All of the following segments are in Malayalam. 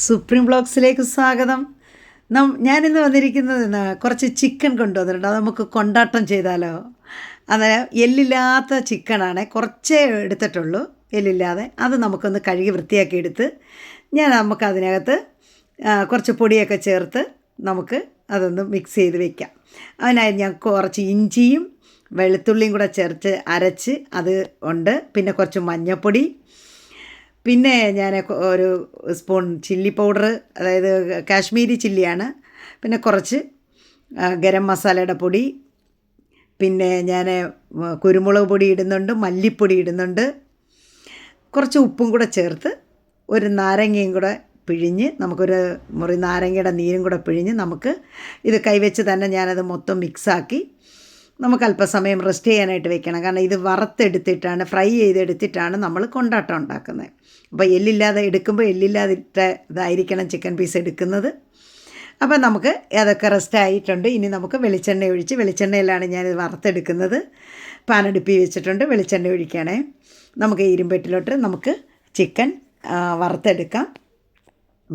സുപ്രീം ബ്ലോഗ്സിലേക്ക് സ്വാഗതം. നം ഞാനിന്ന് വന്നിരിക്കുന്നത് കുറച്ച് ചിക്കൻ കൊണ്ടുവന്നിട്ടുണ്ട്. അത് നമുക്ക് കൊണ്ടാട്ടം ചെയ്താലോ? അത് എല്ലില്ലാത്ത ചിക്കനാണ്. കുറച്ചേ എടുത്തിട്ടുള്ളൂ എല്ലില്ലാതെ. അത് നമുക്കൊന്ന് കഴുകി വൃത്തിയാക്കി എടുത്ത് ഞാൻ നമുക്ക് അതിനകത്ത് കുറച്ച് പൊടിയൊക്കെ ചേർത്ത് നമുക്ക് അതൊന്ന് മിക്സ് ചെയ്ത് വെക്കാം. അതിനായി ഞാൻ കുറച്ച് ഇഞ്ചിയും വെളുത്തുള്ളിയും കൂടെ ചേർത്ത് അരച്ച് അത് ഉണ്ട്. പിന്നെ കുറച്ച് മഞ്ഞൾപ്പൊടി പിന്നെ ഞാൻ ഒരു സ്പൂൺ ചില്ലി പൗഡർ അതായത് കാശ്മീരി ചില്ലിയാണ്. പിന്നെ കുറച്ച് ഗരം മസാലയുടെ പൊടി. പിന്നെ ഞാൻ കുരുമുളക് പൊടി ഇടുന്നുണ്ട് മല്ലിപ്പൊടി ഇടുന്നുണ്ട്. കുറച്ച് ഉപ്പും കൂടെ ചേർത്ത് ഒരു നാരങ്ങയും കൂടെ പിഴിഞ്ഞ് നമുക്കൊരു മുറി നാരങ്ങയുടെ നീരും കൂടെ പിഴിഞ്ഞ് നമുക്ക് ഇത് കൈവച്ച് തന്നെ ഞാനത് മൊത്തം മിക്സാക്കി നമുക്ക് അല്പസമയം റെസ്റ്റ് ചെയ്യാനായിട്ട് വെക്കണം. കാരണം ഇത് വറുത്തെടുത്തിട്ടാണ് ഫ്രൈ ചെയ്തെടുത്തിട്ടാണ് നമ്മൾ കൊണ്ടാട്ടം ഉണ്ടാക്കുന്നത്. അപ്പോൾ എല്ലില്ലാതെ എടുക്കുമ്പോൾ എല്ലില്ലാതിട്ട ഇതായിരിക്കണം ചിക്കൻ പീസ് എടുക്കുന്നത്. അപ്പോൾ നമുക്ക് അതൊക്കെ റെസ്റ്റ് ആയിട്ടുണ്ട്. ഇനി നമുക്ക് വെളിച്ചെണ്ണ ഒഴിച്ച് വെളിച്ചെണ്ണയിലാണ് ഞാനിത് വറുത്തെടുക്കുന്നത്. പാനടുപ്പി വെച്ചിട്ടുണ്ട് വെളിച്ചെണ്ണ ഒഴിക്കണേ. നമുക്ക് ഇരുമ്പെട്ടിലോട്ട് നമുക്ക് ചിക്കൻ വറുത്തെടുക്കാം.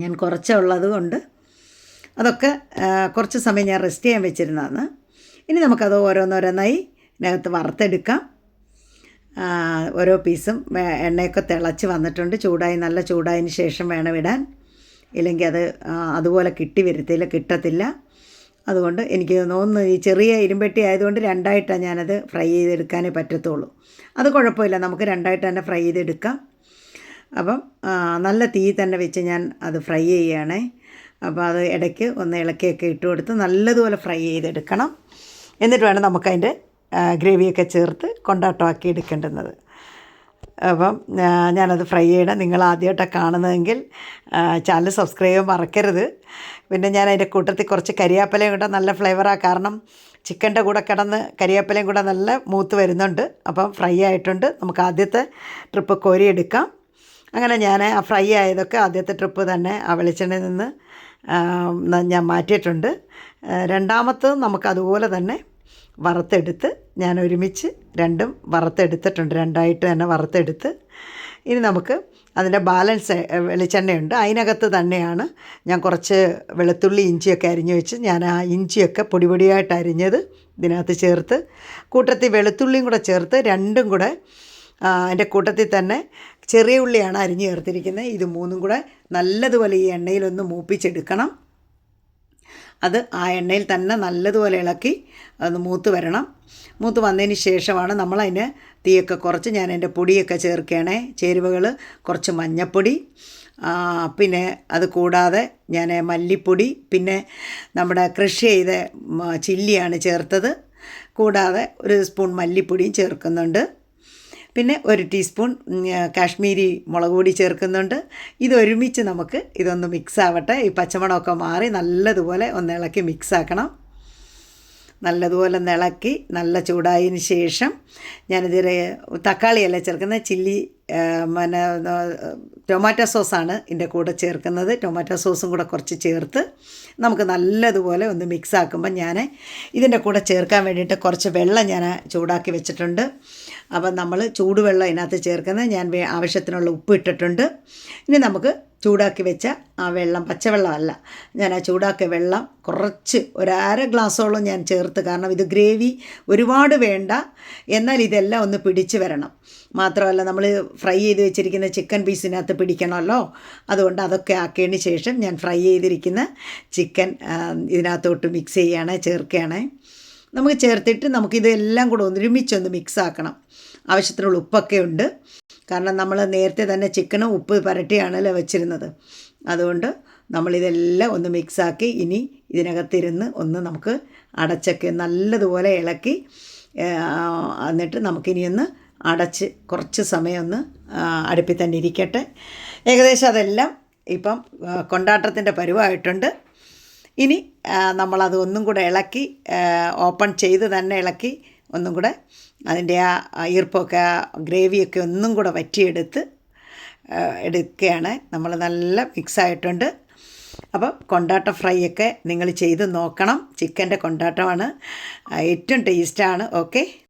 ഞാൻ കുറച്ചുള്ളത് കൊണ്ട് അതൊക്കെ കുറച്ച് സമയം ഞാൻ റെസ്റ്റ് ചെയ്യാൻ വെച്ചിരുന്നതാണ്. ഇനി നമുക്കത് ഓരോന്നോരോന്നായി ഇതിനകത്ത് വറുത്തെടുക്കാം. ഓരോ പീസും എണ്ണയൊക്കെ തിളച്ച് വന്നിട്ടുണ്ട്. ചൂടായി നല്ല ചൂടായതിന് ശേഷം വേണം ഇടാൻ. ഇല്ലെങ്കിൽ അത് അതുപോലെ കിട്ടി വരത്തില്ല കിട്ടത്തില്ല. അതുകൊണ്ട് എനിക്ക് തോന്നുന്നു ഈ ചെറിയ ഇരുമ്പെട്ടി ആയതുകൊണ്ട് രണ്ടായിട്ടാണ് ഞാനത് ഫ്രൈ ചെയ്തെടുക്കാനേ പറ്റത്തുള്ളൂ. അത് കുഴപ്പമില്ല നമുക്ക് രണ്ടായിട്ട് തന്നെ ഫ്രൈ ചെയ്തെടുക്കാം. അപ്പം നല്ല തീ തന്നെ വെച്ച് ഞാൻ അത് ഫ്രൈ ചെയ്യുകയാണേ. അപ്പോൾ അത് ഇടയ്ക്ക് ഒന്ന് ഇളക്കിയൊക്കെ ഇട്ട് കൊടുത്ത് നല്ലതുപോലെ ഫ്രൈ ചെയ്തെടുക്കണം. എന്നിട്ട് വേണം നമുക്കതിന്റെ ഗ്രേവിയൊക്കെ ചേർത്ത് കൊണ്ടാട്ടമാക്കി എടുക്കേണ്ടുന്നത്. അപ്പം ഞാനത് ഫ്രൈ ചെയ്യണം. നിങ്ങൾ ആദ്യമായിട്ടാണ് കാണുന്നതെങ്കിൽ ചാനൽ സബ്സ്ക്രൈബ് മറക്കരുത്. പിന്നെ ഞാൻ അതിന്റെ കൂട്ടത്തിൽ കുറച്ച് കരിയാപ്പലയും കൂടെ നല്ല ഫ്ലേവറാണ് കാരണം ചിക്കന്റെ കൂടെ കിടന്ന് കരിയാപ്പലയും കൂടെ നല്ല മൂത്ത് വരുന്നുണ്ട്. അപ്പം ഫ്രൈ ആയിട്ടുണ്ട്. നമുക്ക് ആദ്യത്തെ ട്രിപ്പ് കോരിയെടുക്കാം അങ്ങനെ ഞാൻ ആ ഫ്രൈ ആയതൊക്കെ ആദ്യത്തെ ട്രിപ്പ് തന്നെ ആ വെളിച്ചെണ്ണയിൽ നിന്ന് ഞാൻ മാറ്റിയിട്ടുണ്ട്. രണ്ടാമത്തത് നമുക്ക് അതുപോലെ തന്നെ വറുത്തെടുത്ത് ഞാൻ ഒരുമിച്ച് രണ്ടും വറുത്തെടുത്തിട്ടുണ്ട്. രണ്ടായിട്ട് തന്നെ വറുത്തെടുത്ത്. ഇനി നമുക്ക് അതിന്റെ ബാലൻസ് വെളിച്ചെണ്ണയുണ്ട്. അതിനകത്ത് തന്നെയാണ് ഞാൻ കുറച്ച് വെളുത്തുള്ളി ഇഞ്ചിയൊക്കെ അരിഞ്ഞു വെച്ച് ഞാൻ ആ ഇഞ്ചിയൊക്കെ പൊടി പൊടിയായിട്ട് അരിഞ്ഞത് ഇതിനകത്ത് ചേർത്ത്. കൂട്ടത്തിൽ വെളുത്തുള്ളിയും കൂടെ ചേർത്ത് രണ്ടും കൂടെ അതിന്റെ കൂട്ടത്തിൽ തന്നെ ചെറിയ ഉള്ളിയാണ് അരിഞ്ഞ് ചേർത്തിരിക്കുന്നത്. ഇത് മൂന്നും കൂടെ നല്ലതുപോലെ ഈ എണ്ണയിലൊന്ന് മൂപ്പിച്ചെടുക്കണം. അത് ആ എണ്ണയിൽ തന്നെ നല്ലതുപോലെ ഇളക്കി ഒന്ന് മൂത്ത് വരണം. മൂത്ത് വന്നതിന് ശേഷമാണ് നമ്മൾ അതിന് തീയൊക്കെ കുറച്ച് ഞാൻ എന്റെ പൊടിയൊക്കെ ചേർക്കുകയാണേ. ചേരുവകൾ കുറച്ച് മഞ്ഞപ്പൊടി പിന്നെ അത് കൂടാതെ ഞാൻ മല്ലിപ്പൊടി പിന്നെ നമ്മുടെ കൃഷി ചെയ്ത ചില്ലിയാണ് ചേർത്തത്. കൂടാതെ ഒരു സ്പൂൺ മല്ലിപ്പൊടിയും ചേർക്കുന്നുണ്ട്. പിന്നെ ഒരു ടീസ്പൂൺ കാശ്മീരി മുളക് പൊടി ചേർക്കുന്നുണ്ട്. ഇതൊരുമിച്ച് നമുക്ക് ഇതൊന്ന് മിക്സ് ആവട്ടെ. ഈ പച്ചമണമൊക്കെ മാറി നല്ലതുപോലെ ഒന്ന് ഇളക്കി മിക്സ് ആക്കണം. നല്ലതുപോലെ നിളക്കി നല്ല ചൂടായതിന് ശേഷം ഞാനിതിൽ തക്കാളിയല്ല ചേർക്കുന്നത് ചില്ലി പിന്നെ ടൊമാറ്റോ സോസാണ് ഇതിന്റെ കൂടെ ചേർക്കുന്നത്. ടൊമാറ്റോ സോസും കൂടെ കുറച്ച് ചേർത്ത് നമുക്ക് നല്ലതുപോലെ ഒന്ന് മിക്സ് ആക്കുമ്പോൾ ഞാൻ ഇതിന്റെ കൂടെ ചേർക്കാൻ വേണ്ടിയിട്ട് കുറച്ച് വെള്ളം ഞാൻ ചൂടാക്കി വെച്ചിട്ടുണ്ട്. അപ്പം നമ്മൾ ചൂടുവെള്ളം ഇതിനകത്ത് ചേർക്കുന്നത് ഞാൻ ആവശ്യത്തിനുള്ള ഉപ്പ് ഇട്ടിട്ടുണ്ട്. ഇനി നമുക്ക് ചൂടാക്കി വെച്ച ആ വെള്ളം പച്ചവെള്ളമല്ല. ഞാൻ ആ ചൂടാക്കിയ വെള്ളം കുറച്ച് ഒരര ഗ്ലാസ്സോളം ഞാൻ ചേർത്ത്. കാരണം ഇത് ഗ്രേവി ഒരുപാട് വേണ്ട. എന്നാൽ ഇതെല്ലാം ഒന്ന് പിടിച്ച് വരണം. മാത്രമല്ല നമ്മൾ ഫ്രൈ ചെയ്ത് വെച്ചിരിക്കുന്ന ചിക്കൻ പീസിനകത്ത് പിടിക്കണമല്ലോ. അതുകൊണ്ട് അതൊക്കെ ആക്കിയതിന് ശേഷം ഞാൻ ഫ്രൈ ചെയ്തിരിക്കുന്ന ചിക്കൻ ഇതിനകത്തോട്ട് മിക്സ് ചെയ്യുകയാണ് ചേർക്കുകയാണ്. നമുക്ക് ചേർത്തിട്ട് നമുക്കിതെല്ലാം കൂടെ ഒരുമിച്ചൊന്ന് മിക്സ് ആക്കണം. ആവശ്യത്തിനുള്ള ഉപ്പൊക്കെ ഉണ്ട്. കാരണം നമ്മൾ നേരത്തെ തന്നെ ചിക്കനും ഉപ്പ് പരട്ടിയാണല്ലോ വെച്ചിരുന്നത്. അതുകൊണ്ട് നമ്മളിതെല്ലാം ഒന്ന് മിക്സാക്കി ഇനി ഇതിനകത്തിരുന്ന് ഒന്ന് നമുക്ക് അടച്ചൊക്കെ നല്ലതുപോലെ ഇളക്കി എന്നിട്ട് നമുക്കിനിയൊന്ന് അടച്ച് കുറച്ച് സമയം ഒന്ന് അടുപ്പിൽ തന്നെ ഇരിക്കട്ടെ. ഏകദേശം അതെല്ലാം ഇപ്പം കൊണ്ടാട്ടത്തിന്റെ പരുവായിട്ടുണ്ട്. ഇനി നമ്മളത് ഒന്നും കൂടെ ഇളക്കി ഓപ്പൺ ചെയ്ത് തന്നെ ഇളക്കി ഒന്നും കൂടെ അതിന്റെ ആ ഈർപ്പമൊക്കെ ആ ഗ്രേവിയൊക്കെ ഒന്നും കൂടെ വറ്റിയെടുത്ത് എടുക്കുകയാണ്. നമ്മൾ നല്ല മിക്സ് ആയിട്ടുണ്ട് അപ്പോൾ കൊണ്ടാട്ട ഫ്രൈ ഒക്കെ നിങ്ങൾ ചെയ്ത് നോക്കണം. ചിക്കന്റെ കൊണ്ടാട്ടമാണ് ഏറ്റവും ടേസ്റ്റാണ്. ഓക്കെ?